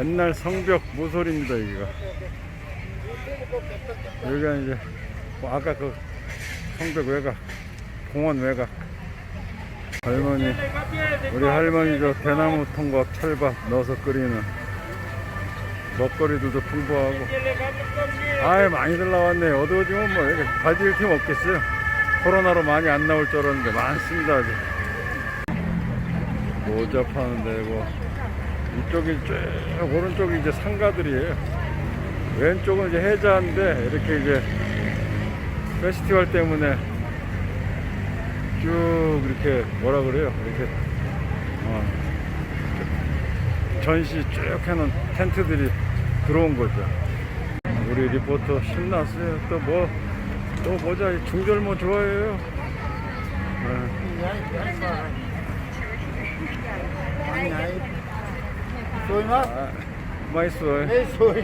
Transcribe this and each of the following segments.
옛날 성벽 모서리입니다 여기가. 여기가 이제 뭐 아까 그 성벽 외곽 공원 외곽. 할머니 우리 할머니 저 대나무 통과 철밥 넣어서 끓이는 먹거리들도 풍부하고. 아예 많이들 나왔네. 오면 뭐 이렇게 가질 팀 없겠어요? 코로나로 많이 안 나올 줄 알았는데 많습니다 아직 모자 파는 데고 이쪽이 쭉 오른쪽이 이제 상가들이에요. 왼쪽은 이제 해자인데 이렇게 이제 페스티벌 때문에 쭉 이렇게 뭐라 그래요? 이렇게 어, 전시 쭉 해놓은 텐트들이 들어온 거죠. 우리 리포터 신났어요. 또 뭐또이 중절모 좋아해요? 네. Xui mất, 아, 맛있어요 mê xui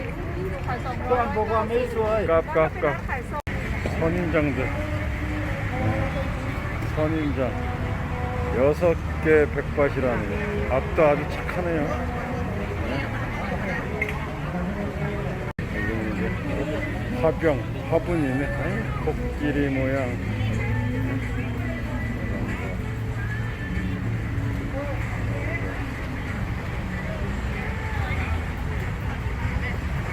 Con bộ con mê xui 깝깝깝 선인장들 네. 선인장 여섯 개 백밭이라는 거. 밥도 아주 착하네요. 네. 이제 화병 화분이네. 코끼리 모양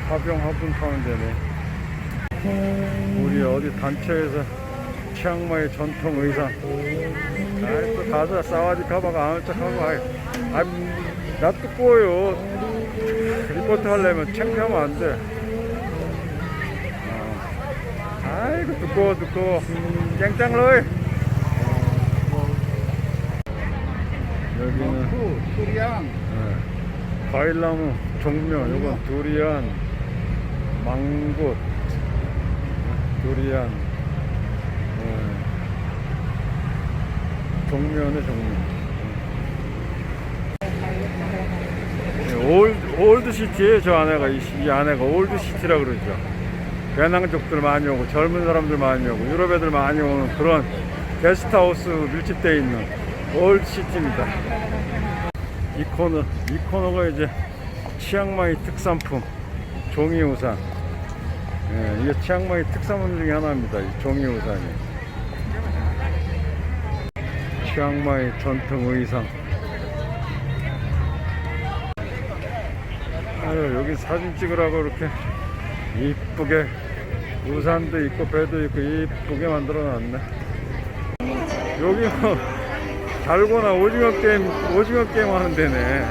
화병 화분 파는 데네. 우리 어디 단체에서 치앙마이 전통 의상. 아이 또 가서 싸와지 가방 아는 척하고 아이 아이 나 두꺼워요 리포트 하려면 창피하면 안돼. 어. 아이고 두꺼워 두꺼워. 쨍짱러이. 여기는 Khu, Suriang 네. 과일나무 종묘. 요건 두리안 망고 두리안 네. 종묘네 종묘 네, 올드, 올드 시티에 저 안에가 이, 시- 이 안에가 올드 시티라 그러죠 배낭족들 많이 오고 젊은 사람들 많이 오고 유럽 애들 많이 오는 그런 게스트하우스 밀집되어 있는 올드 시티입니다 이 코너, 이 코너가 이제 치앙마이 특산품 종이 우산. 예, 이게 치앙마이 특산품 중에 하나입니다. 이 종이 우산이. 치앙마이 전통 의상. 아유, 여기 사진 찍으라고 이렇게 이쁘게 우산도 있고 배도 있고 이쁘게 만들어 놨네. 여기 뭐 달고나 오징어 게임 오징어 게임 하는 데네.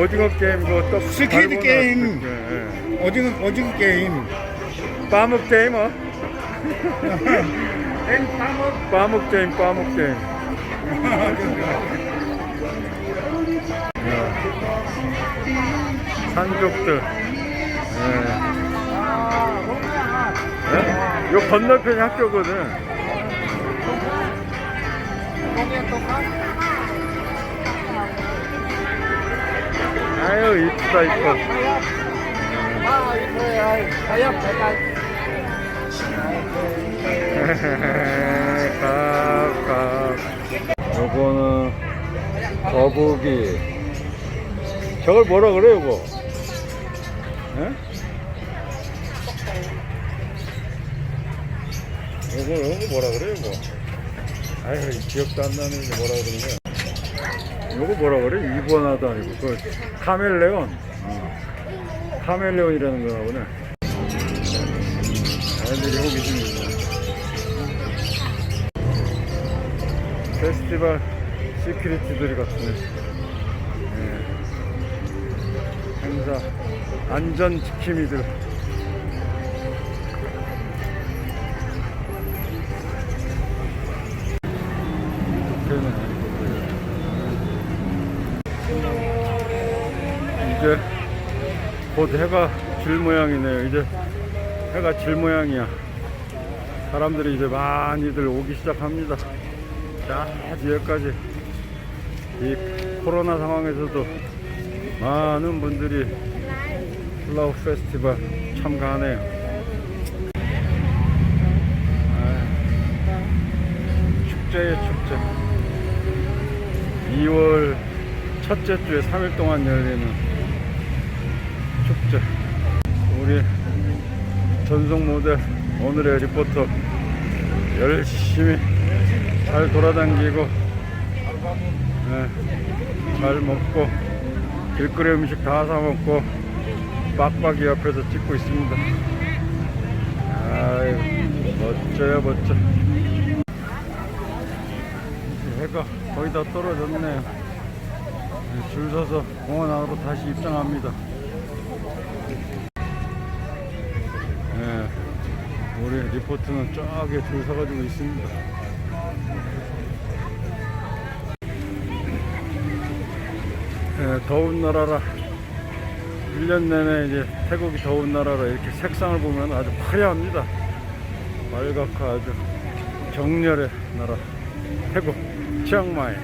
오징어 게임 그떡 스퀴드 게임. 오징어, 오징어 게임 빠묵 게임 어? Em Pamuk 빠묵 게임. 야. 산족들. 예. 예? 요 건너편이 학교거든. 아유 이쁘다 이뻐. Không, thấy đây 깝깝. 요거는 거북이. 저걸 뭐라 그래 요거? 예? 요거 요거 뭐라 그래 요거? 아유 이 기억도 안 나는 게 뭐라 거야? 요거 뭐라 그래? 이보나도 아니고 그 카멜레온. 어. 카멜레온이라는 보네. 애들이 호기심이 페스티벌 시큐리티들 같은 예. 행사 안전 지킴이들 이제 곧 해가 질 모양이네요. 이제 해가 질 모양이야. 사람들이 이제 많이들 오기 시작합니다. 자, 뒤에까지 이 코로나 상황에서도 많은 분들이 플라워 페스티벌 참가하네요. 축제의 축제. 2월 첫째 주에 3일 동안 열리는 축제 우리 전속 모델 오늘의 리포터 열심히 잘 돌아다니고 예, 잘 먹고 길거리 음식 다 사 먹고 빡빡이 옆에서 찍고 있습니다. 아유 멋져요 멋져. 해가 거의 다 떨어졌네요. 네, 줄 서서 공원 안으로 다시 입장합니다. 예, 우리 리포트는 저기 줄 서가지고 있습니다. 예, 더운 나라라. 1년 내내 이제 태국이 더운 나라라 이렇게 색상을 보면 아주 화려합니다. 빨갛고 아주 정열의 나라. 태국 치앙마이